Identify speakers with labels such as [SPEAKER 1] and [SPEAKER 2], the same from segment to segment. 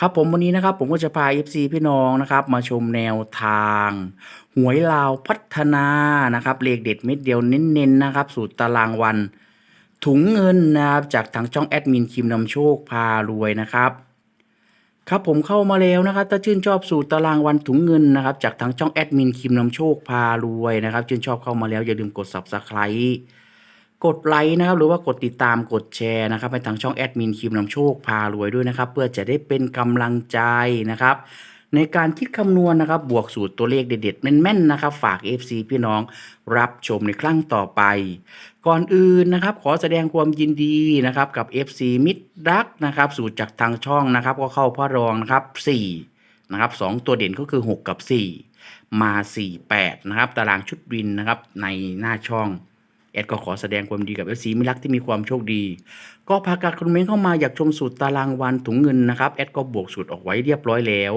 [SPEAKER 1] ครับผมวันนี้นะครับผมก็จะพา FC พี่น้องนะครับ มาชมแนวทาง หวยลาวพัฒนานะครับเลขเด็ดเม็ดเดียวเน้นๆนะครับ สูตรตารางวัน ถุงเงินนะครับจากทางช่องแอดมินคิมนำโชคพารวยนะครับ ครับผมเข้ามาแล้วนะครับ ถ้าชื่นชอบสูตรตารางวันถุงเงินนะครับ จากทางช่องแอดมินคิมนำโชคพารวยนะครับ ชื่นชอบเข้ามาแล้วอย่าลืมกด subscribe กดไลค์นะครับหรือว่ากดติดตามกดแชร์นะครับให้ทางช่องแอดมินคิมนำโชคพารวยด้วยนะครับเพื่อจะได้เป็นกำลังใจนะครับในการคิดคำนวณนะครับบวกสูตรตัวเลขเด็ดๆแม่นๆนะครับ ฝาก FC พี่น้องรับชมในครั้งต่อไป ก่อนอื่นนะครับ ขอแสดงความยินดีนะครับกับ FC มิตรรักนะครับสูตรจากทางช่องนะครับ ก็เข้าพ่อรองนะครับ4นะครับสองตัวเด่นก็คือ 6 กับ 4 มา 4 8นะครับตารางชุดวินนะครับในหน้าช่อง แอดก็ขอแสดงความดีกับ FC มิตรรักที่มีความโชคดี ก็พาการคอมเมนต์เข้ามาอยากชมสูตรตารางวันถุงเงินนะครับแอดก็บวกสูตรออกไว้เรียบร้อยแล้ว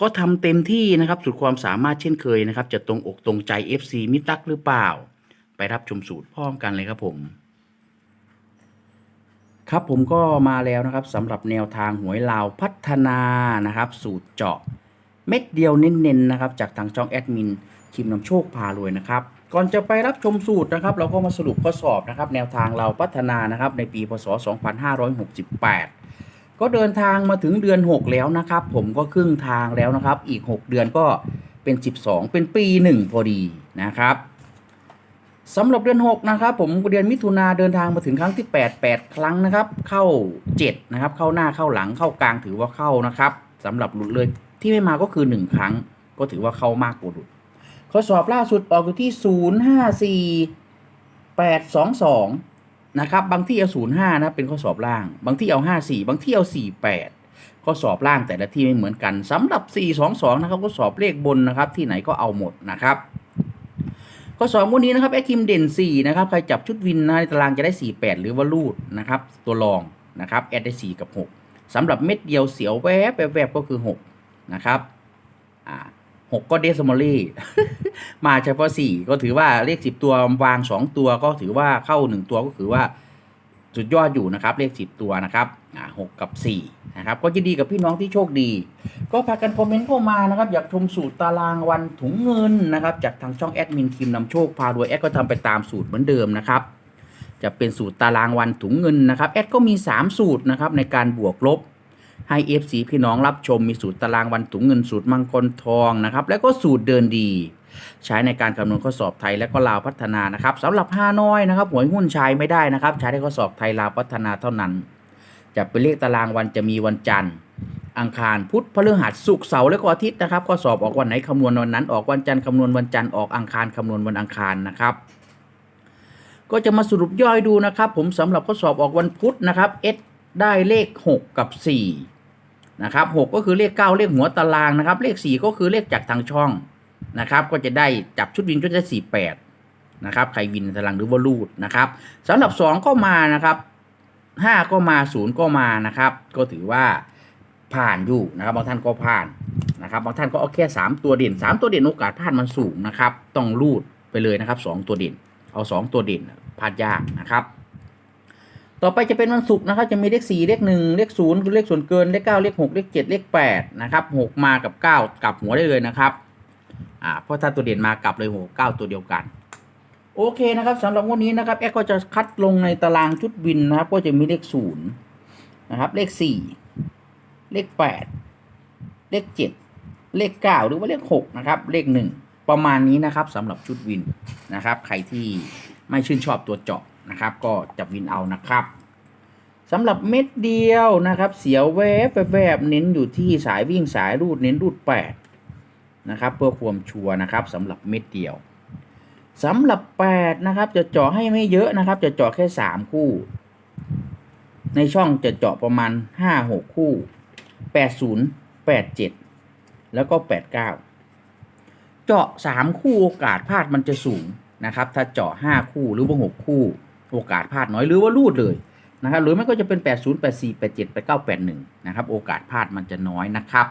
[SPEAKER 1] ก็ทำเต็มที่นะครับสุดความสามารถเช่นเคยนะครับ จะตรงอกตรงใจ FC มิตรรักหรือเปล่า ไปรับชมสูตรพร้อมกันเลยครับผมครับผมก็มาแล้วนะครับสำหรับแนวทางหวยลาวพัฒนานะครับ สูตรเจาะ เม็ดเดียวเน้นๆนะครับ จากทางช่องแอดมิน คิมนำโชคพารวยนะครับ ก่อนจะไปรับชมสูตรนะครับ เราก็มาสรุปข้อสอบนะครับ แนวทางเราพัฒนานะครับในปีพศ 2568 ก็เดินทางมาถึงเดือน 6 แล้วนะครับ ผมก็ครึ่งทางแล้วนะครับ อีก 6 เดือนก็เป็น 12 เป็นปี 1 พอดีนะครับสำหรับเดือน 6 นะครับ ผมเดือนมิถุนาเดินทางมาถึงครั้งที่ 8 8 ครั้งนะครับ เข้า 7 นะครับ เข้าหน้าเข้าหลังเข้ากลางถือว่าเข้านะครับสำหรับหลุดเลยที่ไม่มาก็คือ 1 ครั้ง ก็ถือว่าเข้ามากกว่าหลุด ข้อสอบล่าสุดออกอยู่ที่054 822นะครับ บางที่เอา05นะเป็นข้อสอบล่าง บางที่เอา54บางที่เอา48ข้อสอบล่างแต่ละที่ไม่เหมือนกันสำหรับ422นะครับข้อสอบเลขบนนะครับ ที่ไหนก็เอาหมดนะครับข้อสอบวันนี้นะครับแอคิมเด่น 4 นะครับ ใครจับชุดวินนะในตารางจะได้ 48 หรือว่าลูดนะครับ ตัวรองนะครับ แอดได้ 4 กับ 6สำหรับเม็ดเดียวเสียวแวบแวบก็คือ 6 นะครับอ่า 6ก็เดซิมอลี่มาเฉพาะ4ก็ถือว่าเลข10ตัววาง2ตัวก็ถือว่าเข้า1ตัวก็ถือว่าสุดยอดอยู่นะครับ เลข10ตัวนะครับอ่า6กับ4นะครับ ก็ยินดีกับพี่น้องที่โชคดี ก็พากันคอมเมนต์เข้ามานะครับ อยากชมสูตรตารางวันถุงเงินนะครับ จากทางช่องแอดมินคิมนำโชคพารวยแอดก็ทำไปตามสูตรเหมือนเดิมนะครับ จะเป็นสูตรตารางวันถุงเงินนะครับแอดก็มี 3 สูตรนะครับในการบวกลบ ให้ FC พี่น้องรับชมมีสูตรตารางวันถุงเงินสูตรมังกรทองนะครับ แล้วก็สูตรเดินดี ใช้ในการคำนวณข้อสอบไทยและก็ลาวพัฒนานะครับสำหรับห้าน้อยนะครับหวยหุ้นใช้ไม่ได้นะครับ ใช้ได้ข้อสอบไทยลาวพัฒนาเท่านั้น จะเป็นเลขตารางวันจะมีวันจันทร์อังคารพุธพฤหัสศุกร์เสาร์และก็อาทิตย์นะครับข้อสอบออกวันไหนคำนวณวันนั้น ออกวันจันทร์คำนวณวันจันทร์ออกอังคารคำนวณวันอังคารนะครับ ก็จะมาสรุปย่อยดูนะครับ ผมสำหรับข้อสอบออกวันพุธนะครับเอ ได้เลข 6 กับ4นะครับ6ก็คือเลข 9 เลขหัวตารางนะครับ เลข 4 ก็คือเลขจากทางช่องนะครับ ก็จะได้จับชุดวินก็จะได้48นะครับใครวินตารางหรือว่ารูดนะครับสำหรับ 2 ก็มานะครับ 5 ก็มา 0 ก็มานะครับ ก็ถือว่าผ่านอยู่นะครับบางท่านก็ผ่านนะครับบางท่านก็เอาแค่ 3 ตัวเด่น 3 ตัวเด่นโอกาสพลาดมันสูงนะครับ ต้องรูดไปเลยนะครับ 2 ตัวเด่นเอา 2 ตัวเด่นพลาดยากนะครับ ต่อไปจะเป็นวันศุกร์นะครับจะมีเลข4เลข1เลข0คือเลขส่วนเกินเลข9เลข6เลข7เลข8นะครับ6มากับ 9 กลับหัวได้เลยนะครับอ่าเพราะถ้าตัวเด่นมากลับเลย6 9ตัวเดียวกันโอเคนะครับสำหรับวันนี้นะครับแอดก็จะคัดลงในตารางชุดวินนะครับ ก็จะมีเลข0นย์นะครับเลข4เลข8เลข7เลข9หรือว่าเลข6นะครับ เลข1ประมาณนี้นะครับสำหรับชุดวินนะครับ ใครที่ไม่ชื่นชอบตัวเจาะนะครับ ก็จับวินเอานะครับ สำหรับเม็ดเดียวนะครับเสียวแวบแวบเน้นอยู่ที่สายวิ่งสายรูดเน้นรูด8นะครับเพื่อความชัวร์นะครับสำหรับเม็ดเดียวสำหรับ8นะครับจะเจาะให้ไม่เยอะนะครับ จะเจาะแค่ 3 คู่ ในช่องจะเจาะประมาณ 5-6 คู่แปดศูนย์แปดเจ็ดแล้วก็แปดเก้าเจาะสามคู่โอกาสพลาดมันจะสูงนะครับ ถ้าเจาะห้าคู่หรือว่าหกคู่ โอกาสพลาดน้อยหรือว่ารูดเลย นะครับหรือไม่ก็จะเป็น 80 84 87 89 81 นะครับ โอกาสพลาดมันจะน้อยนะครับ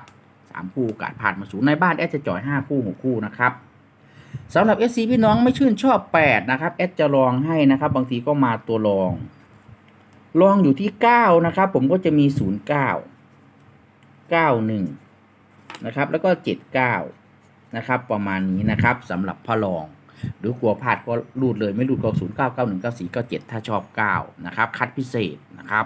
[SPEAKER 1] สามคู่โอกาสพลาดมาสูงในบ้านแอดจะจ่อยห้าคู่หกคู่นะครับสำหรับ SC พี่น้องไม่ชื่นชอบ 8 นะครับ แอดจะลองให้นะครับ บางทีก็มาตัวรอง ลองอยู่ที่ 9 นะครับ ผมก็จะมี 09 91 นะครับ แล้วก็ 79 นะครับ ประมาณนี้นะครับสำหรับพระรอง หรือกลัวพลาดก็รูดเลยไม่รูดก็0 9 9 1 9 4 9 7ถ้าชอบ9นะครับ คัดพิเศษนะครับ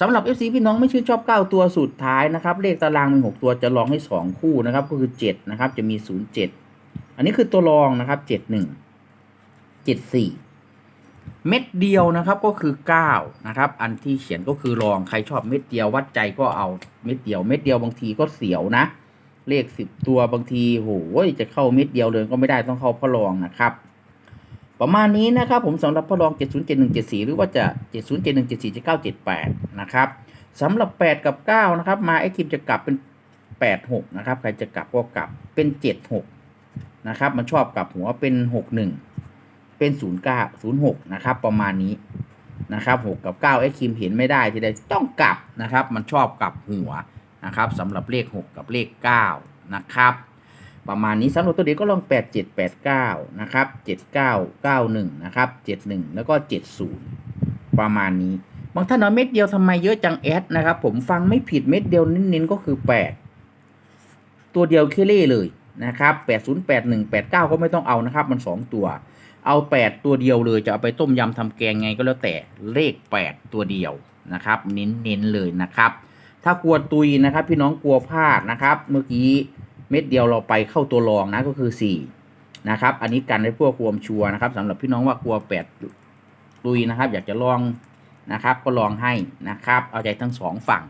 [SPEAKER 1] สำหรับ FC พี่น้องไม่ชื่นชอบ 9 ตัวสุดท้ายนะครับ เลขตารางมี 6 ตัวจะลองให้ 2 คู่นะครับ ก็คือ 7 นะครับ จะมี 0 7 อันนี้คือตัวรองนะครับ 7 1 7 4 เม็ดเดียวนะครับก็คือ 9 นะครับ อันที่เขียนก็คือรองใครชอบเม็ดเดียววัดใจก็เอาเม็ดเดียว เม็ดเดียวบางทีก็เสียวนะ เลขสิบตัวบางทีโหยจะเข้าเม็ดเดียวเลยก็ไม่ได้ต้องเข้าพ่อรองนะครับประมาณนี้นะครับผมสำหรับพ่อรอง 707174 หรือว่าจะ 707174จะ978 นะครับสำหรับ 8 กับ 9 นะครับ มาไอ้คิมจะกลับเป็น 86 นะครับ ใครจะกลับก็กลับเป็น 76 นะครับ มันชอบกลับหัวเป็น 61 เป็น 09 06 นะครับ ประมาณนี้นะครับ 6 กับ9ไอ้คิมเห็นไม่ได้ทีใดต้องกลับนะครับ มันชอบกลับหัว นะครับสำหรับเลข 6 กับเลข 9 นะครับ ประมาณนี้สำหรับตัวเด็กก็ลอง 8 7 8 9 นะครับ 7 9 9 1 นะครับ 71 แล้วก็ 70 ประมาณนี้ บางท่านเอาเม็ดเดียวทำไมเยอะจังแอดนะครับ ผมฟังไม่ผิดเม็ดเดียวเน้นๆก็คือ 8 ตัวเดียวเคเล่เลยนะครับ 80 81 89 ก็ไม่ต้องเอานะครับ มัน 2 ตัว เอา 8 ตัวเดียวเลย จะเอาไปต้มยำทำแกงไงก็แล้วแต่ เลข 8 ตัวเดียวนะครับ เน้นๆเลยนะครับ ถ้ากลัวตุยนะครับ พี่น้องกลัวพลาดนะครับ เมื่อกี้เม็ดเดียวเราไปเข้าตัวรองนะก็คือ4นะครับ อันนี้กันให้พวกความชัวร์นะครับสำหรับพี่น้องว่ากลัว8ตุยนะครับ อยากจะลองนะครับ ก็ลองให้นะครับ เอาใจทั้งสองฝั่ง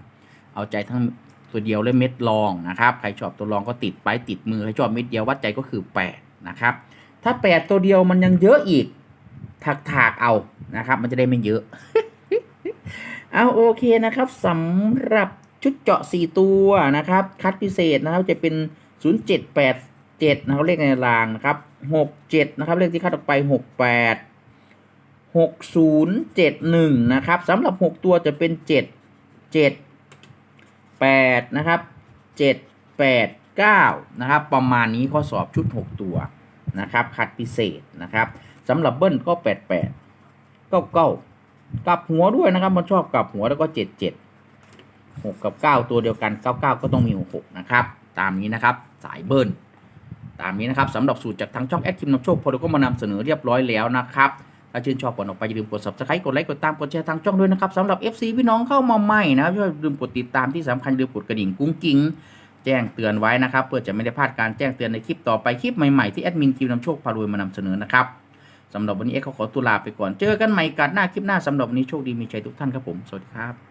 [SPEAKER 1] เอาใจทั้งตัวเดียวและเม็ดรองนะครับใครชอบตัวรองก็ติดไปติดมือใครชอบเม็ดเดียววัดใจก็คือ8นะครับ ถ้า 8 ตัวเดียวมันยังเยอะอีกถักถากๆเอานะครับ มันจะได้ไม่เยอะ เอาโอเคนะครับสำหรับ ชุดเจาะ 4 ตัวนะครับ คัดพิเศษนะครับจะเป็น 0787 นะครับเลขในรางนะครับ 67 นะครับเลขที่คัดออกไป 68 6071 นะครับสำหรับ 6 ตัวจะเป็น 7 7 8 นะครับ 7 8 9 นะครับ ประมาณนี้ข้อสอบชุด 6 ตัวนะครับ คัดพิเศษนะครับสำหรับเบิ้ลก็ 88 99กลับหัวด้วยนะครับ มันชอบกลับหัวแล้วก็เจ็ดเจ็ด หกกับเก้าตัวเดียวกันเก้าเก้าก็ต้องมีหกนะครับ ตามนี้นะครับสายเบิ้ลตามนี้นะครับสำหรับสูตรจากทางช่องแอดคิมนำโชคพอเราก็มานำเสนอเรียบร้อยแล้วนะครับถ้าชื่นชอบก่อนออกไปอย่าลืมกด subscribe กดไลค์กดตามกดแชร์ทางช่องด้วยนะครับสำหรับ FC พี่น้องเข้ามาใหม่นะครับอย่าลืมกดติดตามที่สำคัญอย่าลืมกดกระดิ่งกุ้งกิ้งแจ้งเตือนไว้นะครับ เพื่อจะไม่ได้พลาดการแจ้งเตือนในคลิปต่อไปคลิปใหม่ๆที่แอดมินคิมนำโชคพารวยมานำเสนอนะครับสำหรับวันนี้เอ็กซ์ขอตัวลาไปก่อนเจอกันใหม่กัดหน้าคลิปหน้าสำหรับวันนี้โชคดีมีชัยทุกท่านครับผมสวัสดีครับ